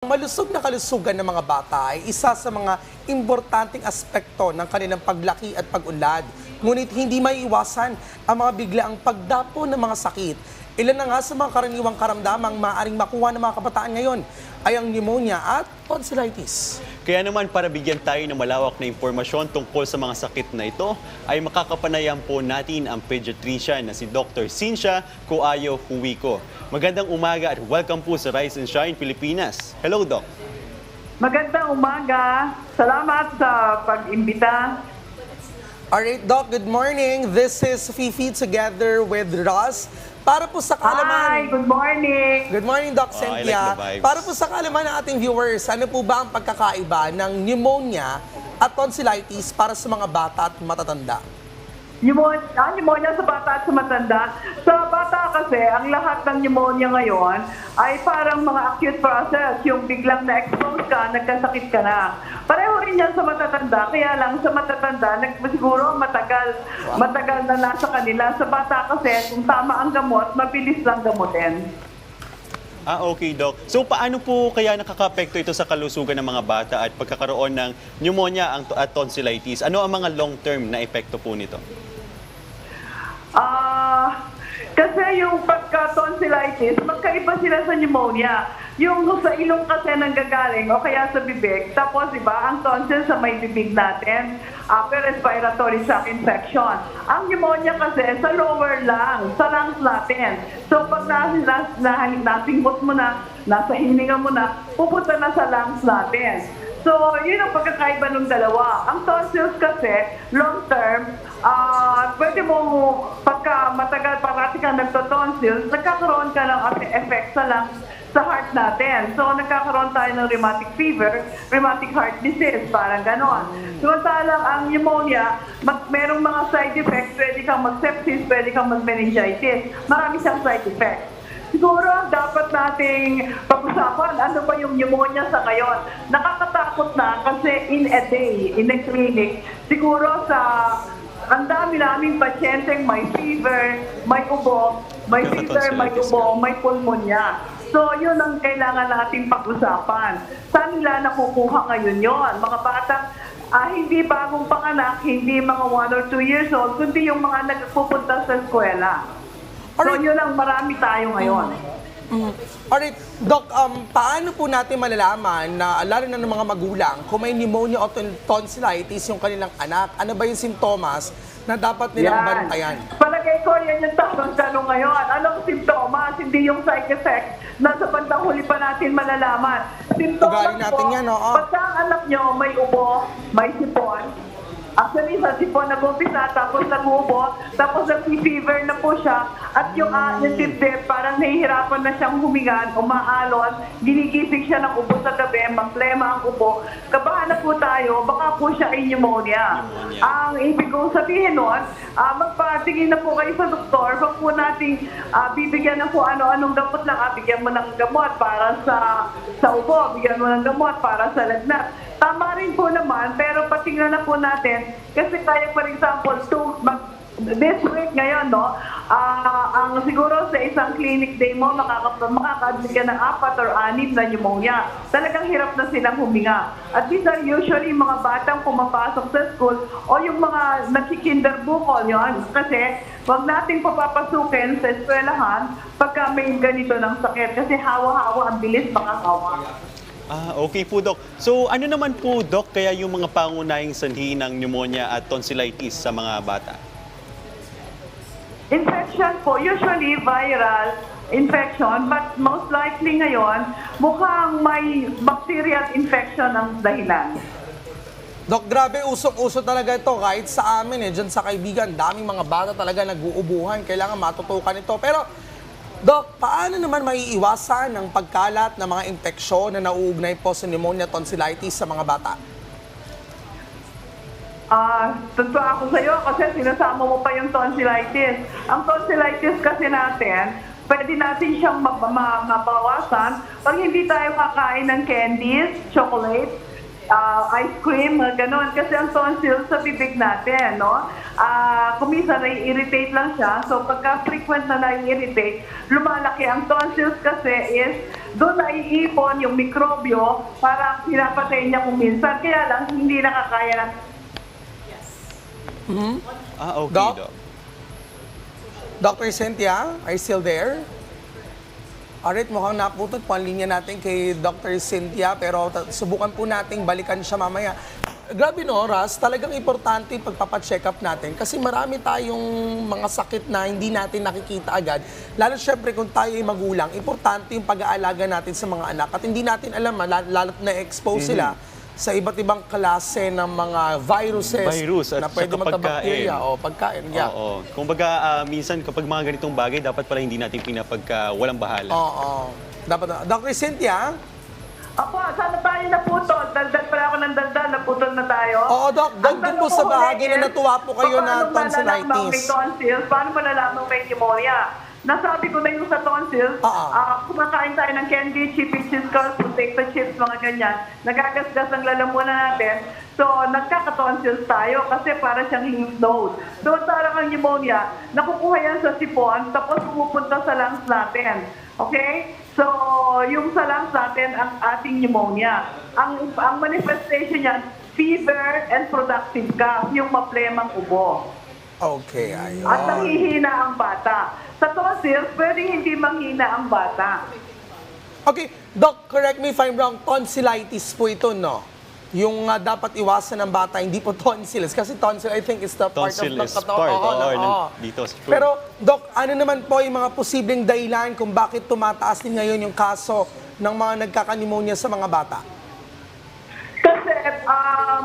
Malusog na kalusugan ng mga bata ay isa sa mga importanteng aspekto ng kanilang paglaki at pag-unlad. Ngunit hindi may iwasan ang mga biglaang pagdapo ng mga sakit. Ilan na nga sa mga karaniwang karamdamang maaaring makuha ng mga kabataan ngayon ay ang pneumonia at tonsillitis. Kaya naman para bigyan tayo ng malawak na impormasyon tungkol sa mga sakit na ito, ay makakapanayan po natin ang pediatrician na si Dr. Cynthia Coayo Huwico. Magandang umaga at welcome po sa Rise and Shine Pilipinas. Hello, Doc. Magandang umaga. Salamat sa pag-imbita. Alright, Doc, good morning. This is Fifi together with Ross. Para po sa Hi, kalaman... good morning. Good morning, Doc Oh, like. Para po sa kalaman ng ating viewers, ano po ba ang pagkakaiba ng pneumonia at tonsillitis para sa mga bata at matatanda? Pneumonia, ah, pneumonia sa bata at sa matanda. Sa bata kasi, ang lahat ng pneumonia ngayon ay parang mga acute process. Yung biglang na-expose ka, nagkasakit ka na. Pareho rin yan sa matatanda. Kaya lang sa matatanda, nag, siguro matagal, matagal na nasa kanila. Sa bata kasi, kung tama ang gamot, mabilis lang gamutin. Ah, okay, Doc. So paano po kaya nakakapekto ito sa kalusugan ng mga bata at pagkakaroon ng pneumonia at tonsillitis? Ano ang mga long-term na epekto po nito? Ah, yung pagka-tonsillitis, magkaiba sila sa pneumonia. Yung sa ilong kasi nanggagaling o kaya sa bibig. Tapos, di ba, ang tonsil sa may bibig natin, upper respiratory tract infection. Ang pneumonia kasi sa lower lung, sa lungs natin. So, pag nas, nas, na, nasinghot mo na, nasa hininga mo na, pupunta na sa lungs natin. So, yun ang pagkakaiba ng dalawa. Ang tonsils kasi, long term, ah pwede mo, pagka matagal parati ka nagtotonsils, nagkakaroon ka ng effect sa lungs sa heart natin. So, nagkakaroon tayo ng rheumatic fever, rheumatic heart disease, parang ganon. Samantalang ang pneumonia, mag, merong mga side effects, pwede kang mag-sepsis, pwede kang mag-meningitis. Marami siyang side effects. Siguro ang dapat nating pag-usapan, ano ba yung pneumonia sa ngayon? Nakakatakot na kasi in a day, in a clinic, siguro sa ang dami naming pasyenteng may fever, may ubo, may fever, may ubo, may pulmonya. So, yun ang kailangan nating pag-usapan. Saan nila nakukuha ngayon yon? Mga batang ah, hindi bagong panganak, hindi mga 1 or 2 years old, kundi yung mga nagpupunta sa eskwela. So, Alright. yun ang marami tayo ngayon. Mm. Alright, Doc, um, paano po natin malalaman na lalo na ng mga magulang kung may pneumonia o ton- tonsillitis yung kanilang anak? Ano ba yung sintomas na dapat nilang bantayan? Palagay ko, yan yung tamang tanong ngayon. Anong simptomas? Hindi yung side effect na sa bandang huli pa natin malalaman. Simptomas Ugali natin po, yan, oo. Pagka ang anak nyo may ubo, may sipon, Actually, sa sipon nag-umpisa, tapos nag-ubo, tapos nag-fever na po siya, at yung, uh, yung dibdib, parang nahihirapan na siyang huminga, umaalon, ginigising siya ng ubo sa gabi, maplema ang ubo. Kabahan na po tayo, baka po siya ay pneumonia. Pneumonia. Ang ibig kong sabihin nun, ah, magpatingin na po kayo sa doktor, wag po nating ah, bibigyan ng kung ano-anong gamot lang. Ah, bigyan mo ng gamot para sa sa ubo, bigyan mo ng gamot para sa lagnat. Tama rin po naman, pero patingnan na po natin, kasi tayo, for example, to, mag, this week ngayon, no, ah, ang siguro sa isang clinic day mo, makaka, ka ng apat or anim na pneumonia. Talagang hirap na silang huminga. At these are usually mga batang pumapasok sa school o yung mga nagkikinderbukol yun. Kasi wag nating papapasukin sa eskwelahan pagka may ganito ng sakit. Kasi hawa-hawa, ang bilis makakawa. Ah, okay po, Doc. So ano naman po, Doc, kaya yung mga pangunahing sanhi ng pneumonia at tonsillitis sa mga bata? Infection po, usually viral infection, but most likely ngayon, mukhang may bacterial infection ang dahilan. Dok, grabe, usok-uso talaga ito. Kahit sa amin, eh, dyan sa kaibigan, daming mga bata talaga nag-uubuhan. Kailangan matutukan ito. Pero, Dok, paano naman maiiwasan ang pagkalat ng mga impeksyon na nauugnay po sa pneumonia tonsillitis sa mga bata? Ah, totoo ako sa iyo kasi sinasama mo pa yung tonsillitis. Ang tonsillitis kasi natin, pwede natin siyang ma- ma- mabawasan pag hindi tayo kakain ng candies, chocolate, ah, ice cream, mga ganon. Kasi ang tonsil sa bibig natin, no? Ah, kumisa nai-irritate lang siya. So pagka frequent na nai-irritate, lumalaki ang tonsils kasi is doon naiipon yung mikrobyo para pinapatay niya kung minsan. Kaya lang, hindi nakakaya ng Ah, okay, Doc? Doc. Dr. Cynthia, are you still there? Alright, mukhang naputot po ang linya natin kay Dr. Cynthia pero subukan po nating balikan siya mamaya. Grabe no, Ras, talagang importante yung pagpapacheck up natin kasi marami tayong mga sakit na hindi natin nakikita agad. Lalo syempre kung tayo ay magulang, importante yung pag-aalaga natin sa mga anak at hindi natin alam, ah, lal- lalo't na-expose sila sa iba't ibang klase ng mga viruses Virus at na pwede saka magka-bacteria pagkain. o pagkain. Yeah. Oo. Kung baga, ah, minsan kapag mga ganitong bagay, dapat pala hindi natin pinapagka walang bahala. Oo. Dapat na. Dr. Cynthia? Apo, sana tayo naputol. Daldal pala ako ng daldal, naputol na tayo. Oo, Doc. Ang dun po sa ko bahagi ulit na is, natuwa po kayo na paano malalaman tonsillitis? may tonsils? Paano malalaman may pneumonia? Nasabi ko na yung sa tonsils, Oo. ah, kumakain tayo ng candy, chippy cheese curls, potato chips, mga ganyan. Nagagasgas ang lalamunan natin. So, nagkaka-tonsils tayo kasi para siyang lymph node. So, parang ang pneumonia, nakukuha yan sa sipon, tapos pumupunta sa lungs natin. Okay? So, yung sa lungs natin, ang ating pneumonia. Ang, ang manifestation niyan, fever and productive cough, yung maplemang ubo. Okay, ayun. At nanghihina ang bata. Sa tonsils, pwedeng hindi manghina ang bata. Okay, Doc, correct me if I'm wrong, tonsillitis po ito, no? Yung ah, dapat iwasan ng bata, hindi po tonsils. Kasi tonsil, I think, is the part Tonsil of the is katawan. part, Oo, oo, no, ng- oo. dito. Pero, Doc, ano naman po yung mga posibleng dahilan kung bakit tumataas din ngayon yung kaso ng mga nagkaka-pneumonia sa mga bata? Kasi, um,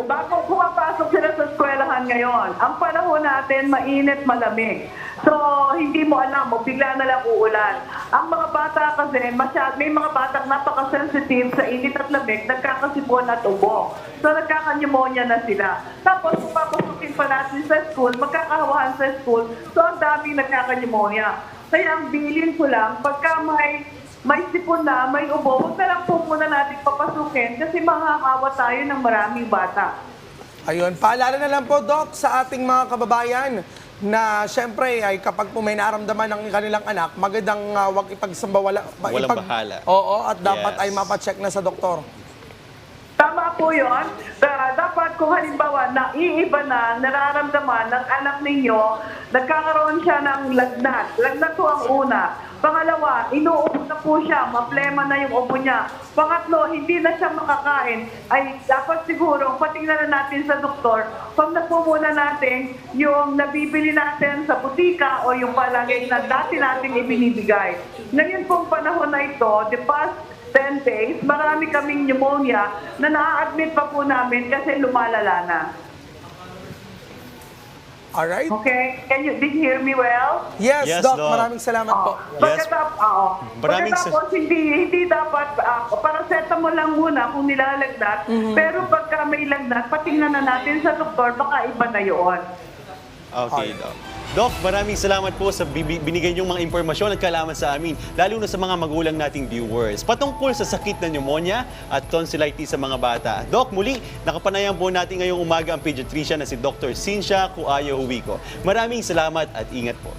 bago pumapasok sila sa eskwelahan ngayon, ang panahon natin mainit, malamig. So, hindi mo alam, mo bigla na lang uulan. Ang mga bata kasi, masyad, may mga batang napaka-sensitive sa init at lamig, nagkakasipon at ubo. So, nagkaka-pneumonia na sila. Tapos, kung papasukin pa natin sa school, magkakahawahan sa school, so ang daming nagkaka-pneumonia. Kaya ang bilin ko lang, pagka may may sipon na, may ubo, huwag na lang po muna natin papasukin kasi makakawa tayo ng maraming bata. Ayun, paalala na lang po, Doc, sa ating mga kababayan na syempre ay kapag po may naramdaman ng kanilang anak, magandang uh, wag ipagsambawala. Walang bahala. Oo, at dapat Yes. ay mapacheck na sa doktor. Po yun. Da- dapat kung halimbawa na iiba na nararamdaman ng anak ninyo, nagkakaroon siya ng lagnat. Lagnat po ang una. Pangalawa, inuubo na po siya, maplema na yung ubo niya. Pangatlo, hindi na siya makakain. Ay dapat siguro, patingnan na natin sa doktor, pag po muna natin yung nabibili natin sa butika o yung palagay na dati natin ibinibigay. Ngayon pong panahon na ito, the past 10 days, marami kaming pneumonia na na-admit pa po namin kasi lumalala na. Alright? Okay? Can you, did you hear me well? Yes, Yes, Doc. Doc. Maraming salamat po. Oh, Pagkatap, oo. Maraming sa- Pagkatapos, hindi, hindi dapat, uh, paracetamol lang muna kung nilalagnat. Mhm. Pero pagka may lagnat, patingnan na natin sa doktor, baka iba na yun. Okay, Doc. Doc, maraming salamat po sa binigay niyong mga impormasyon at kalaman sa amin, lalo na sa mga magulang nating viewers, patungkol sa sakit na pneumonia at tonsillitis sa mga bata. Doc, muli, nakapanayan po natin ngayong umaga ang pediatrician na si Dr. Cynthia Cuayo Huwico. Maraming salamat at ingat po.